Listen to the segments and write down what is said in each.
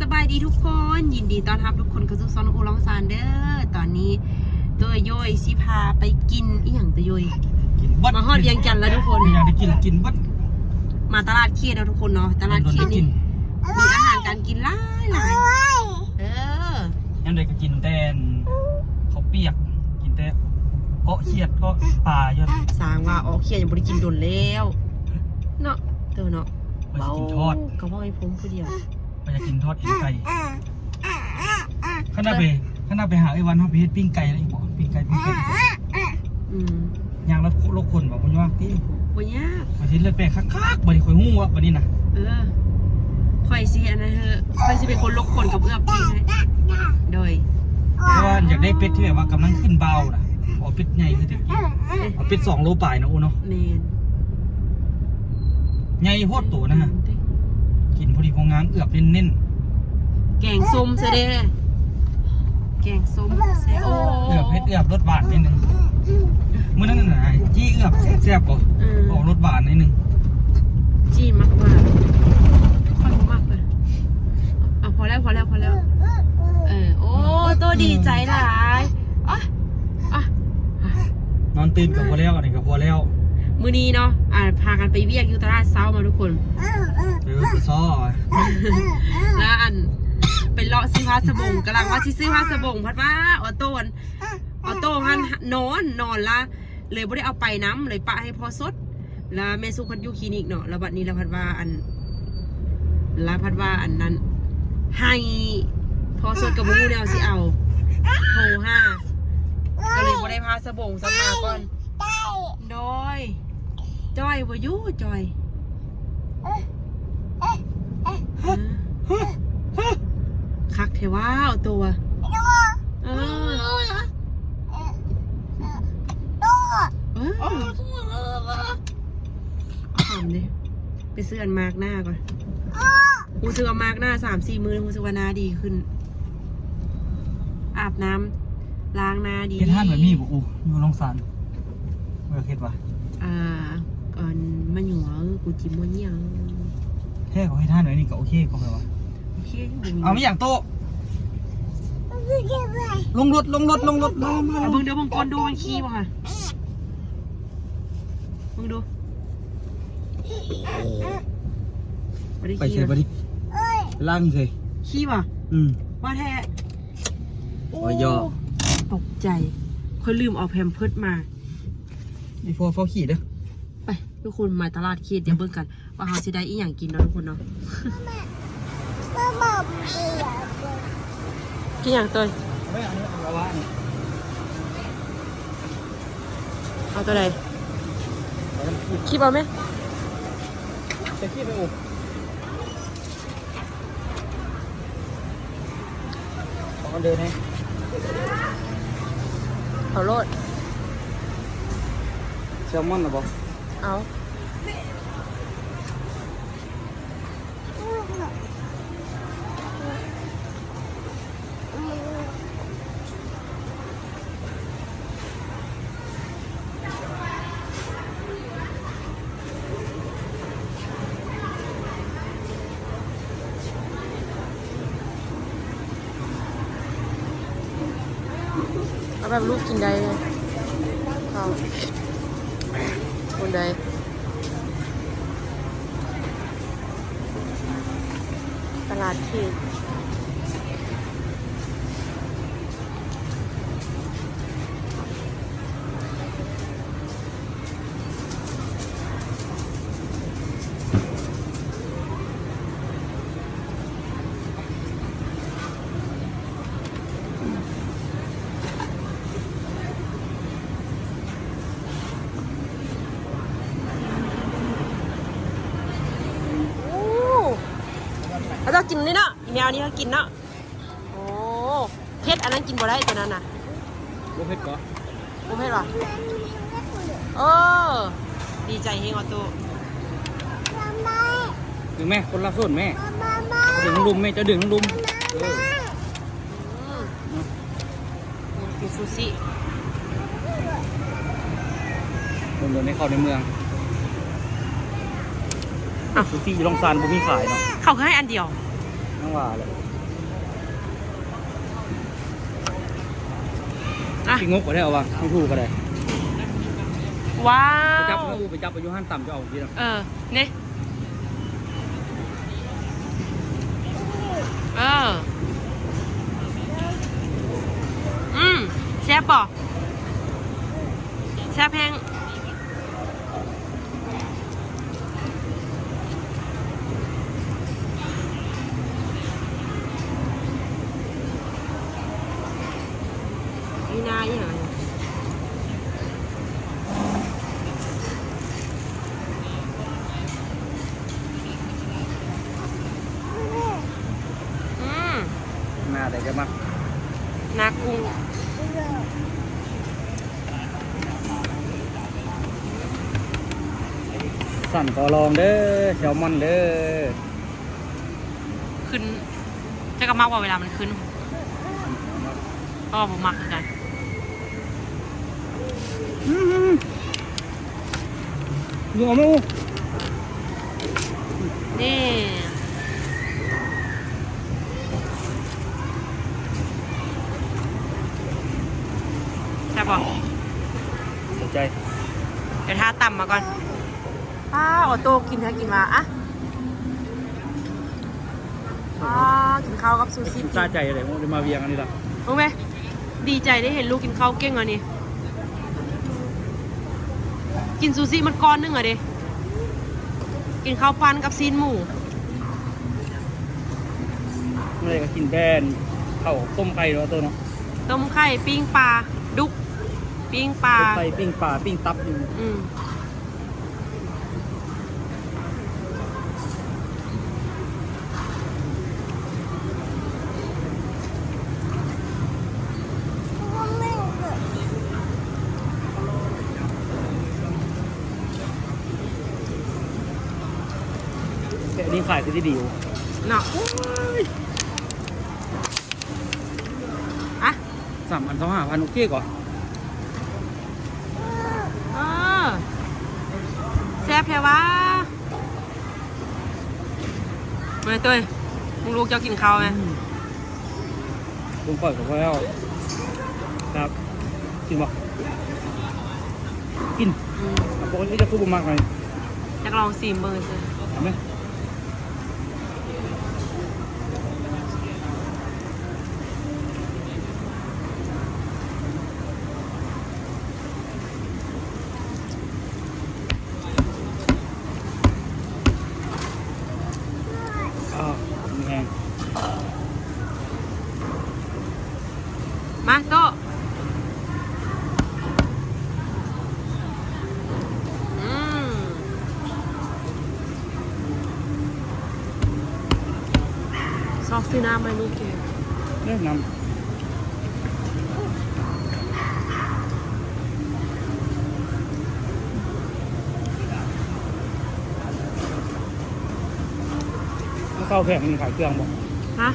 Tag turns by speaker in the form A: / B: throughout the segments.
A: สบายดีทุกคน ยินดีต้อนรับทุกคนเข้าสู่ซอนอูลองซานเด้อตอนนี้ตัวโยยสิพาไปกินอีหยังตัวโยย
B: กินเบัด
A: มาฮอดเวียงจันทน์แล้วทุกคน
B: อยากได้กินกินเบัด
A: มาตลาดเคียดแล้วทุกคนเนาะตลาด
B: โดน
A: เคีย
B: ได้
A: ด
B: กิ
A: นี่
B: น
A: มีอาหารการกินหลายหลายเออ
B: ยังได้ก็กินแต่ข้าวเปียกกินแต่เกาะเขียดเก็ปลายอด
A: สร้างว่าอ๋อเคียดยังบ่ได้กินโดนแล้วเนาะเตัวเนาะ
B: ไปสิกินทอด
A: ก็บ่ให้ผมผู้เดียว
B: ไปจะกินทอดเอ็นไก่ขนาดไปขนาดไปหาไอ้วันเขาไปเฮ็ดปิ้งไก่แล้วอีกบ่ปิ้งไก่ปิ้งไก่
A: อืม
B: ย่างแล้วโลกคนบอกคุณว่าที่
A: บ่ยาก
B: มาที่เลือดแปลกคักๆบ่ได้ข่อยฮู้ว่าบัดนี้น่ะ
A: เออข่อยสิอันนั้นเถอะข่อยสิเป็นคนลกคนกับเอื้อพี่ให้โดย
B: เพราะว่าอยากได้เป็ดที่แบบว่ากำลังขึ้นเบาน่ะเอาเป็ดใหญ่คือตะกี้เอาเป็ด2โลปลายนะโอ้เนาะ
A: แมน
B: ใหญ่โพดตัวนะฮะกินพอดีพองามเอือบเน้นๆ
A: แกงส้มซะเด้แกงส้มเซโอ
B: เอือบเผ็ดเอือบรสหวานนิดนึงมื้อนั้นน่ะจี้เอือบแซ่บๆกว่า
A: อืม
B: ออกรสหวานนิดนึง
A: จีนมากมากค่อยมากเลยอะพอแล้วพอแล้วพอแล้ว เออ โอ้ตัวดีใจหลายอะอะอะ
B: นอนตื่นกับพอแล้วอันนี้กับพอแล้ว
A: มื้อนี้เนาะอ่าพากันไปเวียกอยู่ตลาดเช้ามาทุกคน
B: เออไปซ้อ
A: แล้วอันเป็นเลาะซื้อผ้าสบงกำลังว่าสิซื้อผ้าสบงพัดว่าออโต้อันออโต้หันนอนนอนละเลยไม่ได้เอาไปน้ำเลยปะให้พอสด แล้วแม่สุพัดอยูคลินิกเนาะแล้วบัดนี้แล้วพัดว่าอันแล้วพัดว่าอันนั้น ให้พอสดกับมูแนวสิเอาโทรห้าก็เลยไม่ได้พาสบงสักมาก่อนดอย จอยบ่อยู่จอยฮะคักเทว่าเอาตัวเออเออเอาหอมดิไปซื้ออันมาร์กหน้าก่อนกูซื้อเอามาร์กหน้าสามสี่มือกูซื้อว่าหน้าดีขึ้น อาบน้ำล้างหน้าดี
B: เฮ็ดท่านแบบนี้บ่อูอยู่โรงสารเมื่อเฮ็ดว่า
A: อ่า ก่อนมันอยู่ว่ากูจิมมันยัง
B: แท้เขาให้ท่านแบบนี้ก็โอเคก็แปลว่า
A: โอเคอยู่
B: เอาไม่อย่างโตะลงรถลงรถลงรถลงมา
A: เอาเบิ่งเดี๋ยวเบิ่งก่อนดูมันขี้บ่ค่ะเบิ่งดูบ่ด้
B: ไป
A: ขี้
B: ใส่
A: นะ
B: บ่ดิล่างใส่
A: ขี้ป่ะ
B: อืม
A: ว่าแท้
B: โอ้ยย่อ
A: ตกใจค่อยลืมเอาแพมเพิร์ดมา
B: นี่พอเฝ้าขี่เด้อ
A: ไป ทุกคนมาตลาดเคียดเดี๋ยวเบิ่งกัน ว่าเขาสิได้อีหยังกินเนาะทุกคนเนาะกินอย่างตัว
B: ไม่เอาเนี่ยเอาละนี่
A: เอาตัวใด
B: เอาละขี่
A: คิดเอาไหม
B: จะขี่ไปอูขอเดินให้
A: เอาโลด
B: แซลมอนหรอบ่
A: เอาเอาแบบลูกกินได้เลยเอาคน ใดตลาดเขต กินนี่เนาะอีแมวนี่เขากินเนาะโอ้เพชรอันนั้นกินบ่ได้ตัวนั้นน่ะ
B: บ่เผ็ดก่อ
A: โอ้เพชรว่ะเออดีใจเฮงออโต้
B: ดึงแม่คนรับส่วนแม่ดึงทั้งลุมแม่จะดึงทั้งลุมเออ
A: อืมกินซูชิ
B: เดินเดินให้เข้าในเมือง
A: อ้าว
B: ซูซี่อยู่ลองซานบ่มีขายเนาะ
A: เขาให้อันเดียว
B: นั่งว่าเลย
A: อะ
B: พี่งกก็ได้เอาวะไม่ถูกก็ได้
A: ว้า
B: ไปจับ
A: ว
B: เขาไปจับอายุห้านต่ำจะเอาดีนะ
A: เออ เนี่ยเออ อืมแซ่บป่ะแซ่บแพงอีนาอีหยังอืม
B: หน้าแต่จะมา
A: นากุ้ง
B: สั่นก็ลองเด้อแซลมอนเด้อ
A: ขึ้นจะก็มากกว่าเวลามันขึ้นเพราะว่าผมมักคือกัน
B: ดูเอาไหมอู้
A: นี่ใช่บป่ะ
B: สนใจ
A: เดี๋ยวท้าต่ำมาก่อน อ้าออโต้กินแท้กินมาอะอ้ากินข้าวกับซูชิ
B: ซาใจอะไรมั้งเดี๋ยวมาเวียงอันนี้ละ
A: รู้ไหมดีใจได้เห็นลูกกินข้าวเก่งอะนี่กินซูชิมันก้อนนึงอะดิกินข้าวปั้นกับซีนหมู
B: เมื่อไรก็กินแบนข้าวต้มไก่เนาะตัวเนาะ
A: ต้มไข่ปิ้งปลาดุกปิ้งปลา
B: ต้มไก่ปิ้งปลาปิ้งตับอยู่
A: อืม
B: แต่อันนี้ขายคือที่ดีอยู่
A: เนาะอะ
B: สามพันสองห้าพันโอเคก่อน
A: เออแซ่บแค่วะเมื่อตัวมึงลูกจะกินข้าวไหม
B: ลุงปล่อยกับพ่อแล้วครับกินบ่กิน
A: อืม
B: อะปกติจะพูดบ่มากเลย
A: อยากลองซีมเบอร์ซิ
B: ทำไหมอ้าวมีแห้ง
A: มาโตะอืมซอสซี น้ำไหมลูกเกด
B: เริ่มนำเข้าวแพงมีขายเครื่องบ่
A: ฮะ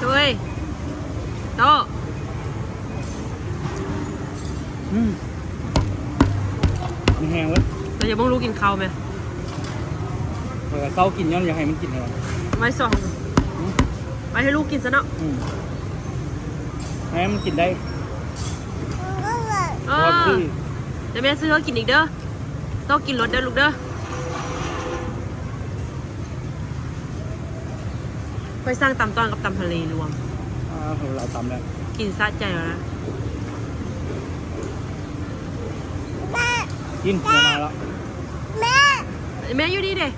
A: ตัวเอ้ย โตะ
B: อืมมีแห้งเว้ย
A: เราจะบ้องลูกกินข้าวไหม
B: เผื่อเศร้ากินย้อนอยากให้มันกินอะไร
A: ไม่สองไปให้ลูกกินซะเนาะ
B: อืมให้มันกินได้
A: เอ
B: พอ
A: อ
B: ที่
A: เดี๋ยวแม่ซื้อเขากินอีกเด้อต้องกินรสเด้อลูกเด้อไปสร้างตำตอนกับตำทะเลรวม
B: อ่า เราทำแล้ว
A: กินซะใจแล้วนะ
B: กินมาแล้ว
A: แม่อยู่ดีเด้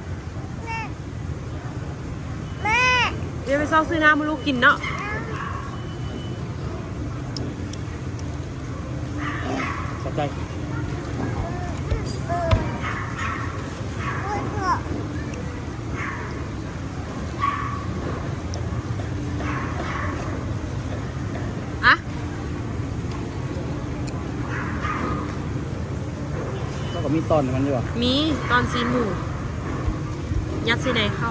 A: เดี๋ยวไปซอกซื้อน้ำมาลูกกินเนาะ
B: สนใจ มีตอนมันอยู่
A: มีตอนซีหมูยัดซีไหนเข้า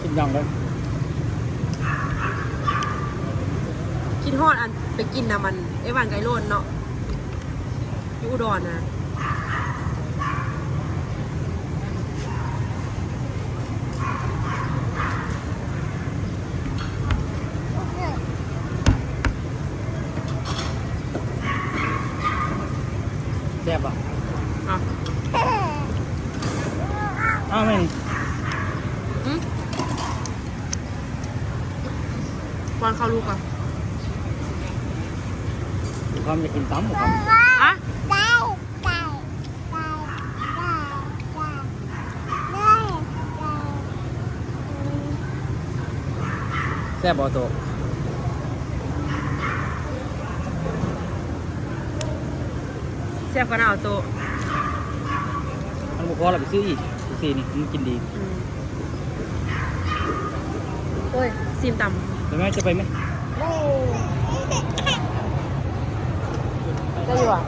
B: กินยังเลย
A: กินทอดอันไปกินนะมันไอ้หวานไก่โลนเนาะอยู่อุดรนะ
B: แซ่บอะ
A: อะ
B: อ้าวแม่ง
A: อืมวานเข้าลูกอะ
B: มีความอยากกินตำหรือความ
A: อะ
B: แซ่บบ่โต
A: แซ่บกันเอาโตะ
B: มันบ่พอเราไปซื้ออีกดูสินี่มันกินดี
A: อืมโอ้ยซีมต่
B: ไปไหมจะไปไหมำ
A: ได้อยู่อะ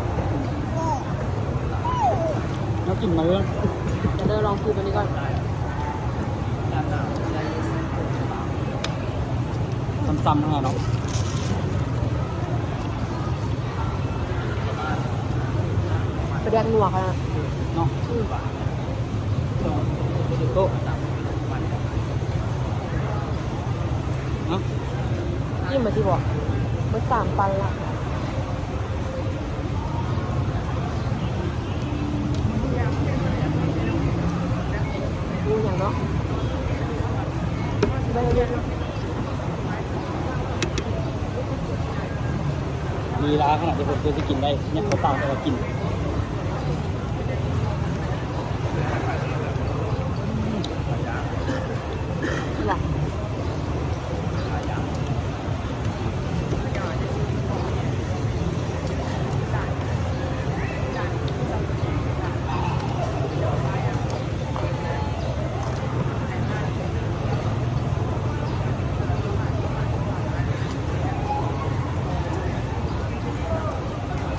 B: เรากินมาเรื่อง
A: เดี๋ยวเดินลองซื้อตัวนี้ก่อน
B: ซ้ำๆทั้งนั้นเนาะ
A: ไป แดกหนวกอะนะ
B: เนาะ
A: อืม
B: โตเนาะ
A: ยิ่งมาที่บอกมันสามปันละดูอย่างเนาะไปเรื่อยๆเนาะ
B: มีร้านขนาดที่ผมเคยจะกินได้เนี่ยเขาตามแต่ว่ากิน
A: หลัก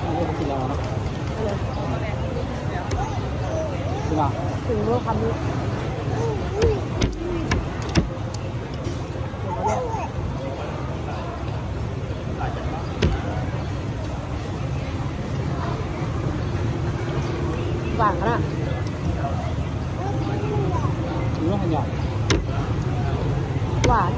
B: ไม่ได้ไปกินแล้วเนาะ
A: ไปเลย
B: คือว่า
A: ถึงรู้คำนี้หวานขนาด
B: คือว่าขยัน
A: หวาน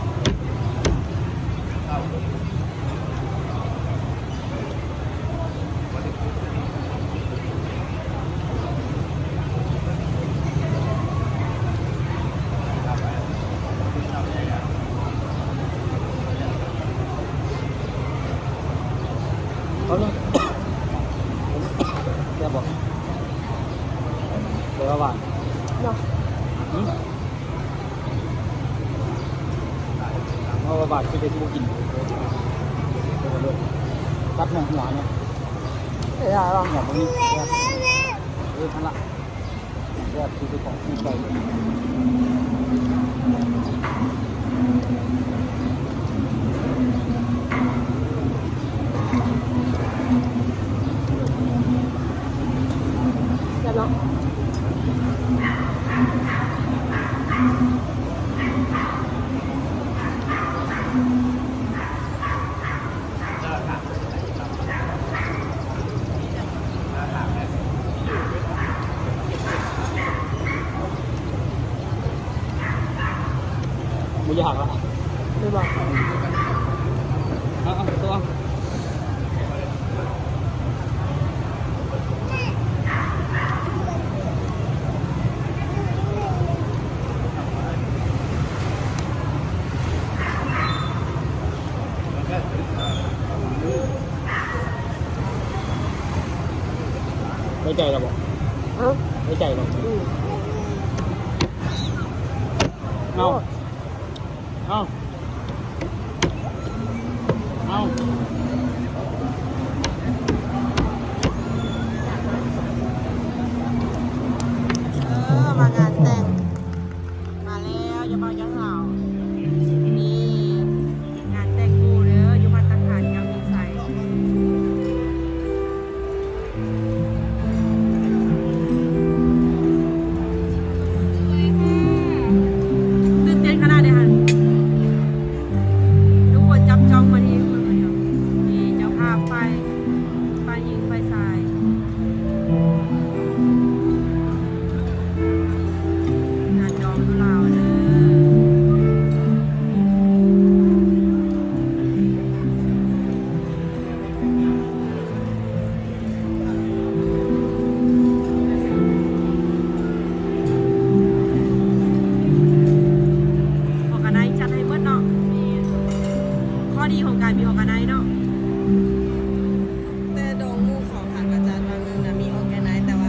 B: เขาเนี่ยแซ่บบอกเดี๋ยวหวาน
A: เนาะ
B: อืมเอาบาทคือเด็กบุกินตัดหนังหัวเนี่ย
A: เดี๋ยวลอง
B: หัวตรงนี้แซ่บเออทันละแซ่บคือของที่ไป
A: เดี๋ยวเนาะ
B: ไม่ยา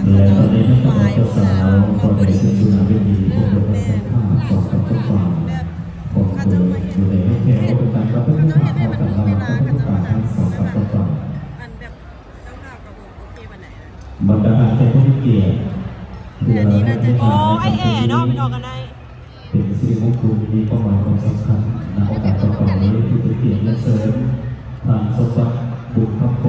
B: เขา
C: จะฝ่ายพวกนั้นเราบ่ดีเรื่องแม่แบบเขาจะมาเห็นเห็นเขาจะเห็นให้มันถึงเวลาเขาจะมานั่งแล้วแบบอันแบบเจ้าภาพกับผมโอเควันไหนนะ
D: บรรดาเจ้าผู้เกียรติ
C: แต่อันนี้น่าจะโอ้ไอแอร์เนาะมันออกกันได้
D: เป็นสิ่งมงคลมีความหมายความสำคัญในโอกาสต่อๆนี้ที่เป็นเกียรติและเสริมทางสมบัติบุญพระโข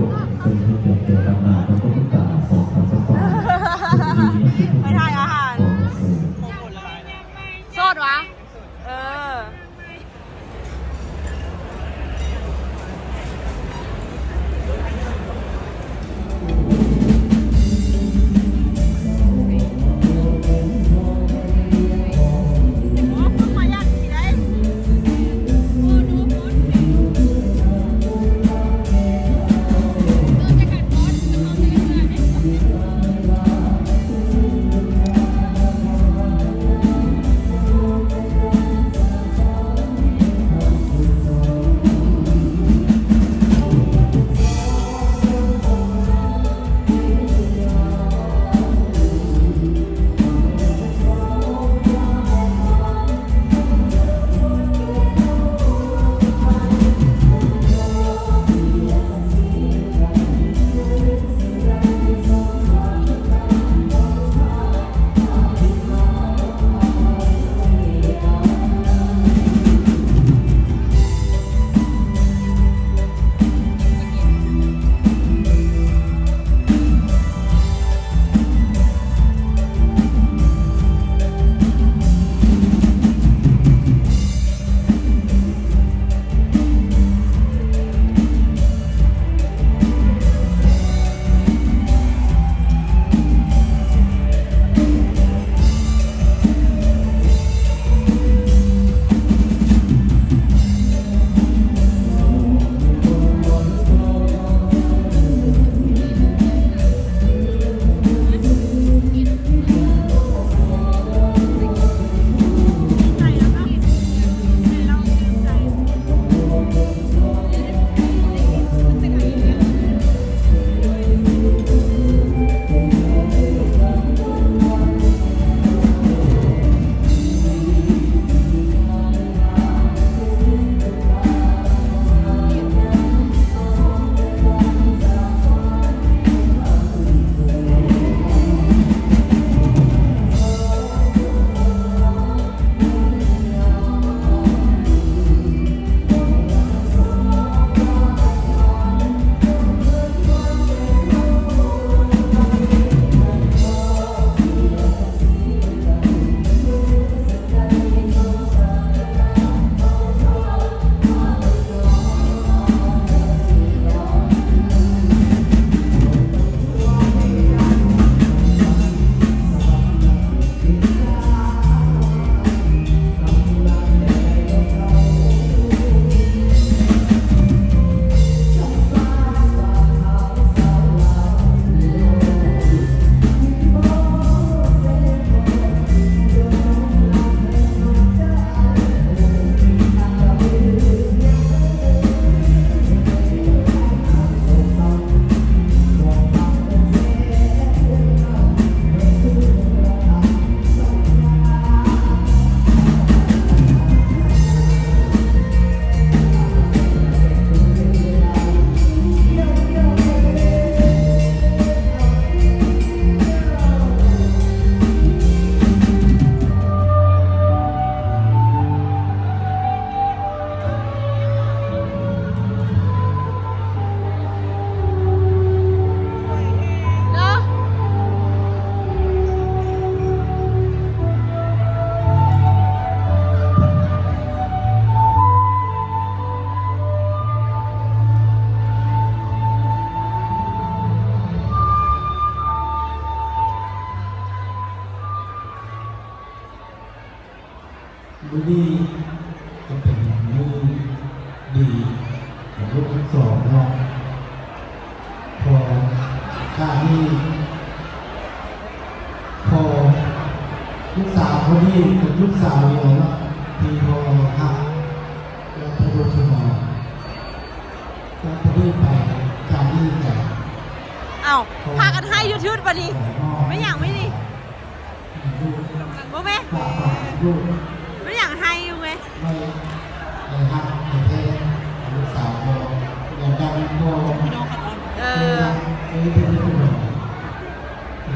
D: ออนี่เป็นผู้หญิง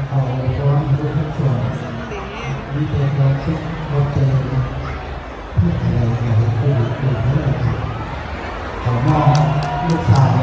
D: เขาเลยว่ามีลูกทั้งสองมีเด็กเราชุดเราเจอเพื่ออะไรกันผู้หญิงผู้หญิงเขามองลูกสาว